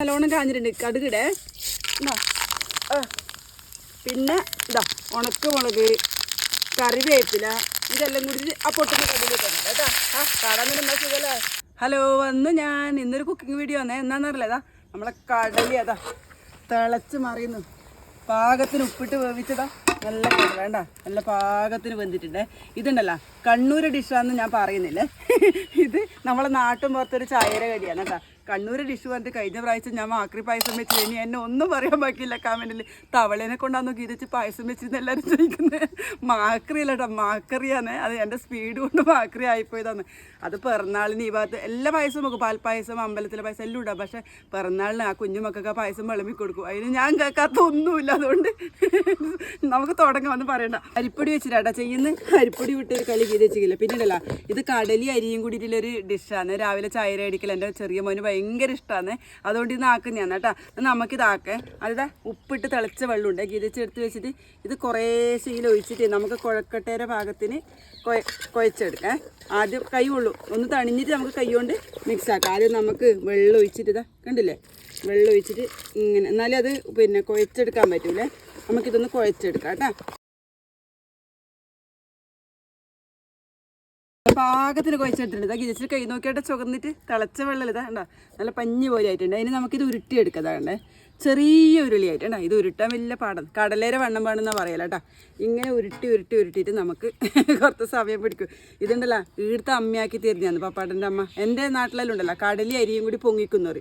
നല്ലോണം കാഞ്ഞിട്ടുണ്ട്. കടുകിടേ. പിന്നെ ഇതാ ഉണക്കമുളക് കറിവേപ്പില ഇതെല്ലാം കൂടി ആ പൊട്ടുന്ന കടുകിട്ടുണ്ട് കേട്ടോ. ആ കാണാൻ ഹലോ വന്ന് ഞാൻ ഇന്നൊരു കുക്കിംഗ് വീഡിയോ വന്നേ. എന്നാന്നറിയില്ല ഇതാ നമ്മളെ കടലി അതാ തിളച്ച് മറിയുന്നു. പാകത്തിന് ഉപ്പിട്ട് വേവിച്ചതാ. നല്ല വേണ്ട. നല്ല പാകത്തിന് വെന്തിട്ടുണ്ടേ. ഇതുണ്ടല്ലോ കണ്ണൂർ ഡിഷാന്ന് ഞാൻ പറയുന്നില്ലേ? ഇത് നമ്മളെ നാട്ടും പുറത്തൊരു ചായര കടിയാണ് കേട്ടോ. കണ്ണൂർ ഡിഷ് പറഞ്ഞിട്ട് കഴിഞ്ഞ പ്രാവശ്യം ഞാൻ മാക്രി പായസം വെച്ച് ഇനി എന്നെ ഒന്നും പറയാൻ ബാക്കിയില്ല കമന്റിൽ തവളേനെ കൊണ്ടാന്ന് ഗീതച്ച് പായസം വെച്ചിരുന്ന് എല്ലാവരും ചോദിക്കുന്നത് മാക്രി അല്ല കേട്ടോ മാക്കറിയാണ് അത് എന്റെ സ്പീഡ് കൊണ്ട് മാക്രി ആയിപ്പോയതാണ്. അത് പിറന്നാളിന് ഈ ഭാഗത്ത് എല്ലാ പായസവും നോക്കും പാൽപ്പായസം അമ്പലത്തിലെ പായസം എല്ലാം ഉണ്ടാവും പക്ഷേ പിറന്നാളിന് ആ കുഞ്ഞുമക്കൊക്കെ പായസം വിളമ്പി കൊടുക്കും. അതിന് ഞാൻ കേൾക്കാത്ത ഒന്നുമില്ല. അതുകൊണ്ട് നമുക്ക് തുടങ്ങാമെന്ന് പറയണ്ട. അരിപ്പൊടി വെച്ചിട്ടാ ചെയ്യുന്ന. അരിപ്പൊടി വിട്ടൊരു കളി ഗീത ചെയ്യില്ല പിന്നീടല്ല ഇത് കടലി അരിയും കൂടിയിട്ടുള്ളൊരു ഡിഷാണ് രാവിലെ ചായര അടിക്കൽ എന്റെ ചെറിയ മോന് ഭയങ്കര ഇഷ്ടമാണ് അതുകൊണ്ട് ഇന്ന് ആക്കുന്നതാണ് കേട്ടോ. നമുക്കിതാക്കേ അതായത് ഉപ്പിട്ട് തിളച്ച വെള്ളമുണ്ട്. ഗിരിച്ചെടുത്ത് വെച്ചിട്ട് ഇത് കുറേ ശീല ഒഴിച്ചിട്ട് നമുക്ക് കുഴക്കട്ടേരെ ഭാഗത്തിന് കൊയ കുഴച്ചെടുക്കാം. ആദ്യം കൈ ഉള്ളൂ ഒന്ന് തണിഞ്ഞിട്ട് നമുക്ക് കൈ കൊണ്ട് മിക്സ് ആക്കാം. ആദ്യം നമുക്ക് വെള്ളം ഒഴിച്ചിട്ട് ഇതാ കണ്ടില്ലേ? വെള്ളം ഒഴിച്ചിട്ട് ഇങ്ങനെ. എന്നാലേ അത് പിന്നെ കുഴച്ചെടുക്കാൻ പറ്റൂലേ? നമുക്കിതൊന്ന് കുഴച്ചെടുക്കാം കേട്ടോ. പാകത്തിന് കുഴച്ചിട്ടുണ്ട് ഇതാ ഗിരിച്ചിട്ട് കൈ നോക്കിയിട്ട് ചുവന്നിട്ട് തിളച്ച വെള്ളം ഇതാ കണ്ടോ? നല്ല പഞ്ഞി പോലെ ആയിട്ടുണ്ട്. അതിന് നമുക്കിത് ഉരുട്ടിയെടുക്കാം. കണ്ടേ? ചെറിയ ഉരുളി ഉരുളിയായിട്ടുണ്ട് ഇത് ഉരുട്ടാൻ വലിയ പാടം. കടലേര വണ്ണം പാടുന്ന പറയല കേട്ടോ. ഇങ്ങനെ ഉരുട്ടി ഉരുട്ടി ഉരുട്ടിയിട്ട് നമുക്ക് കുറച്ച് സമയം പിടിക്കും. ഇതുണ്ടല്ലോ ഈടുത്ത അമ്മയാക്കി തരുന്നതാണ് പപ്പാട്ടന്റെ അമ്മ. എന്റെ നാട്ടിലെല്ലാം ഉണ്ടല്ലോ കടലി അരിയും കൂടി പൊങ്ങിക്കുന്നവർ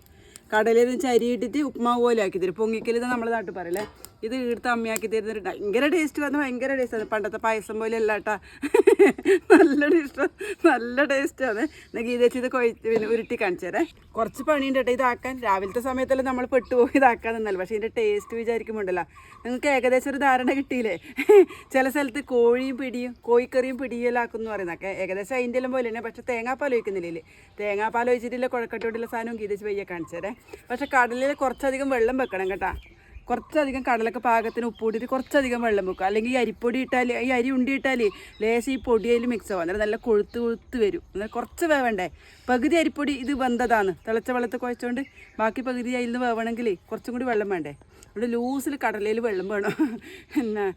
കടലിൽ നിന്ന് അരി ഇട്ടിട്ട് ഉപ്മാവ് പോലെ ആക്കി തരും. പൊങ്ങിക്കൽ ഇത് നമ്മുടെ നാട്ടിൽ പറയല്ലേ ഇത് ഈടുത്ത അമ്മയാക്കി തരുന്നൊരു ഭയങ്കര ടേസ്റ്റ് വന്ന് ഭയങ്കര ടേസ്റ്റാണ് പണ്ടത്തെ പായസം പോലെ അല്ല കേട്ടാ നല്ല ടേസ്റ്റ് നല്ല ടേസ്റ്റാണ് എന്നാൽ ഗീതേച്ചി ഇത് കൊയ് പിന്നെ ഉരുട്ടി തരാം. കുറച്ച് പണിയുണ്ട് കേട്ടോ ഇതാക്കാൻ. രാവിലത്തെ സമയത്തെല്ലാം നമ്മൾ പെട്ടുപോയി ഇതാക്കാൻ നിന്നല്ലോ. പക്ഷേ ഇതിന്റെ ടേസ്റ്റ് വിചാരിക്കുമ്പോണ്ടല്ലോ. നിങ്ങൾക്ക് ഏകദേശം ഒരു ധാരണ കിട്ടിയില്ലേ? ചില സ്ഥലത്ത് കോഴിയും പിടിയും കോഴിക്കറിയും പിടിയെല്ലാം ആക്കും എന്ന് പറയുന്നതൊക്കെ ഏകദേശം അതിന്റെ എല്ലാം പോലെ തന്നെ പക്ഷേ തേങ്ങാപ്പാൽ ഒഴിക്കുന്നില്ലേ തേങ്ങാപ്പാൽ ഒഴിച്ചിട്ടില്ല കുഴക്കട്ടോടുള്ള സാധനവും ഗീതേച്ചി കാണിച്ചു തരാം. പക്ഷേ കടലിൽ കുറച്ചധികം വെള്ളം വെക്കണം കേട്ടോ. കുറച്ചധികം കടലൊക്കെ പാകത്തിന് ഉപ്പ് കൂട്ടിയിട്ട് കുറച്ചധികം വെള്ളം വെക്കുക അല്ലെങ്കിൽ ഈ അരിപ്പൊടി ഇട്ടാൽ ഈ അരി ഉണ്ടി ഇട്ടാൽ ലേശം ഈ പൊടിയിൽ മിക്സ് ആവും. അന്നേരം നല്ല കൊഴുത്ത് കൊഴുത്ത് വരും. അന്നേരം കുറച്ച് വേവണ്ടേ? പകുതി അരിപ്പൊടി ഇത് വെന്തതാണ്. തിളച്ച വെള്ളത്തിൽ കുഴച്ചുകൊണ്ട് ബാക്കി പകുതി അതിൽ നിന്ന് വേവണമെങ്കിൽ കുറച്ചും കൂടി വെള്ളം വേണ്ടേ? ഇവിടെ ലൂസിൽ കടലയിൽ വെള്ളം വേണം. എന്നാ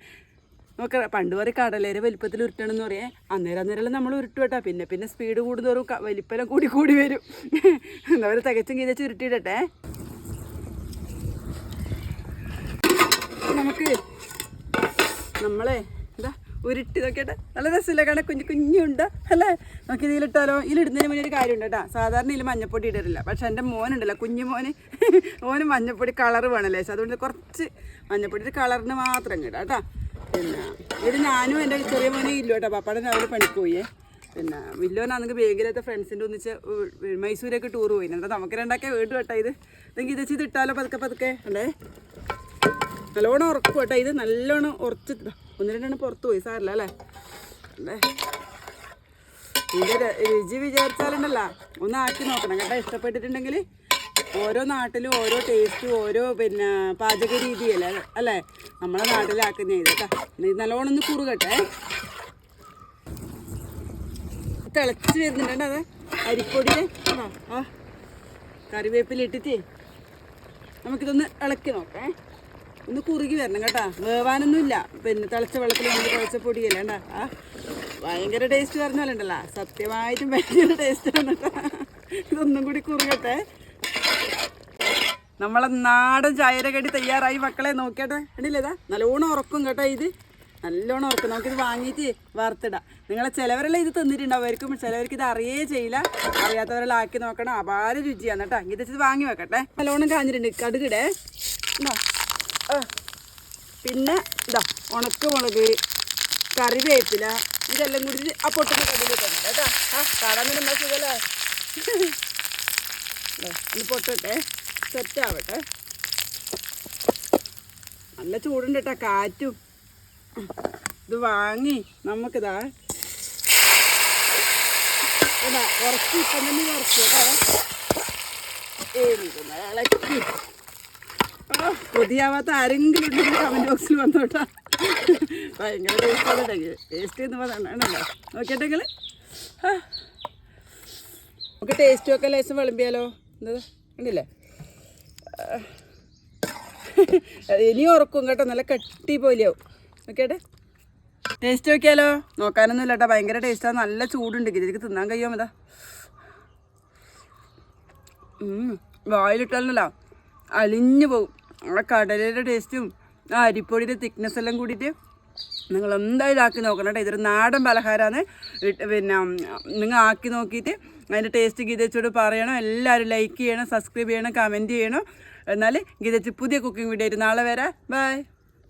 നമുക്ക് പണ്ട് പറയും കടലേരെ വലിപ്പത്തിൽ ഉരുട്ടണമെന്ന് പറയേ. അന്നേരം അന്നേരം നമ്മൾ ഉരുട്ടു കേട്ടാ. പിന്നെ പിന്നെ സ്പീഡ് കൂടുന്നോറും വലിപ്പനം കൂടി കൂടി വരും. എന്താ പറയുക തികച്ചും കീതച്ച് ഉരുട്ടിയിടട്ടെ നമുക്ക് നമ്മളെ എന്താ ഉരുട്ടി നോക്കിയിട്ട് നല്ല രസമില്ല? കാരണം കുഞ്ഞു കുഞ്ഞുണ്ട് അല്ലേ? നമുക്ക് ഇതിലിട്ടാലോ? ഇതിലിടുന്നതിന് മുന്നേ ഒരു കാര്യമുണ്ട് കേട്ടോ. സാധാരണ ഇതിൽ മഞ്ഞപ്പൊടി ഇടരില്ല പക്ഷെ എന്റെ മോനുണ്ടല്ലോ കുഞ്ഞു മോന് മോന് മഞ്ഞപ്പൊടി കളർ വേണമല്ലേ? അതുകൊണ്ട് കുറച്ച് മഞ്ഞപ്പൊടി കളറിന് മാത്രം ഇടാം കേട്ടോ. പിന്നെ ഇത് ഞാനും എന്റെ ചെറിയ മോനെ ഇല്ല കേട്ടോ. പപ്പാടെ രാവിലെ പണിക്ക് പോയേ. പിന്നെ വില്ലോനാണെങ്കിൽ ബേഗിലത്തെ ഫ്രണ്ട്സിന്റെ ഒന്നിച്ച് മൈസൂരേക്ക് ടൂർ പോയി എന്താ നമുക്ക് രണ്ടാക്കെ വീട് കേട്ടോ ഇത് ഇതെങ്കിൽ ഇത് വെച്ച് ഇട്ടാലോ പതുക്കെ പതുക്കെ? ഉണ്ടേ നല്ലോണം ഉറക്കും കേട്ടോ. ഇത് നല്ലോണം ഉറച്ച് ഒന്ന് രണ്ടെണ്ണം പുറത്ത് പോയി സാറില്ല അല്ലേ? അല്ലേ? ഇതിന്റെ രുചി വിചാരിച്ചാലുണ്ടല്ല. ഒന്ന് ആക്കി നോക്കണം കേട്ടോ. ഇഷ്ടപ്പെട്ടിട്ടുണ്ടെങ്കിൽ ഓരോ നാട്ടിലും ഓരോ ടേസ്റ്റും ഓരോ പിന്നെ പാചക രീതിയല്ലേ അല്ലേ? നമ്മളെ നാട്ടിലാക്കുന്ന ഇത് കേട്ടോ. നല്ലോണം ഒന്ന് കുറുകട്ടെ. തിളച്ച് വരുന്നുണ്ട് അത്? അരിപ്പൊടിയിൽ ആ ആ. കറിവേപ്പിലിട്ടിട്ട് നമുക്കിതൊന്ന് ഇളക്കി നോക്കേ. ഒന്ന് കുറുകി വരണം കേട്ടാ. വേവാനൊന്നുമില്ല. പിന്നെ തിളച്ച വെള്ളത്തിൽ നമ്മൾ കുഴച്ച പൊടിയല്ല കേട്ടാ ആ ഭയങ്കര ടേസ്റ്റ് പറഞ്ഞാലുണ്ടല്ലോ സത്യമായിട്ടും ഭയങ്കര ടേസ്റ്റ് ആണ് ഇതൊന്നും കൂടി കുറുകട്ടെ. നമ്മളെ നാടൻ ചായര കടി തയ്യാറായി മക്കളെ നോക്കട്ടെ കണ്ടില്ലേതാ നല്ലോണം ഉറക്കും കേട്ടോ ഇത്. നല്ലോണം ഉറക്കും. നമുക്കിത് വാങ്ങിയിട്ട് വറുത്തിടാം. നിങ്ങളെ ചിലവരെല്ലാം ഇത് തന്നിട്ടുണ്ടാവുമായിരിക്കും ചിലവർക്ക് ഇത് അറിയേ ചെയ്യില്ല. അറിയാത്തവരെല്ലാം ആക്കി നോക്കണം. അപാര രുചിയാണ് കേട്ടോ. ഇത് വാങ്ങി വെക്കട്ടെ. നല്ലോണം കാഞ്ഞിട്ടുണ്ട്. കടുകിടേ. പിന്നെ ഇതാ ഉണക്കമുളക് കറിവേപ്പില ഇതെല്ലാം കൂടി ആ പൊട്ടുന്ന കടുകിലേക്ക് കേട്ടോ. ആ കാണാൻ സുഖല്ലേ? ഒന്ന് പൊട്ടട്ടെ. സെറ്റ് ആവട്ടെ. നല്ല ചൂടുണ്ട് കേട്ടോ കാറ്റും. ഇത് വാങ്ങി നമുക്കിതാ ഉറച്ച് ഇപ്പം തന്നെ ഉറച്ചു കേട്ടോ ഇളക്കി. കൊതിയാവാത്ത ആരെങ്കിലും ഉണ്ടെങ്കിൽ കമന്റ് ബോക്സിൽ വന്നോട്ടാ. ഭയങ്കര ടേസ്റ്റ് ടേസ്റ്റ് എന്ന് പറഞ്ഞാണല്ലോ നോക്കിയിട്ടെങ്കിൽ നമുക്ക് ടേസ്റ്റും ഒക്കെ ലേശം വിളമ്പിയാലോ? എന്താ കണ്ടില്ലേ? ഇനി ഉറക്കും കേട്ടോ. നല്ല കട്ടി പോലെയാവും. നോക്കിയാട്ടെ ടേസ്റ്റ് നോക്കിയാലോ? നോക്കാനൊന്നും ഇല്ല കേട്ടോ. ഭയങ്കര ടേസ്റ്റാണ് നല്ല ചൂടുണ്ട്. ഇതിലേക്ക് തിന്നാൻ കഴിയുമോ ഇതാ? വായിലിട്ടാലല്ല. അലിഞ്ഞു പോകും. ആ കടലയുടെ ടേസ്റ്റും ആ അരിപ്പൊടിയുടെ തിക്നെസ് എല്ലാം കൂടിയിട്ട് നിങ്ങൾ എന്തായാലും ആക്കി നോക്കണം കേട്ടോ. ഇതൊരു നാടൻ പലഹാരമാണ്. പിന്നെ നിങ്ങൾ ആക്കി നോക്കിയിട്ട് അതിന്റെ ടേസ്റ്റ് ഗീതച്ചോട് പറയണം. എല്ലാവരും ലൈക്ക് ചെയ്യണം സബ്സ്ക്രൈബ് ചെയ്യണം കമന്റ് ചെയ്യണം. എന്നാൽ ഗീതച്ച് പുതിയ കുക്കിംഗ് വീഡിയോ ആയിട്ട് നാളെ വരാം. ബൈ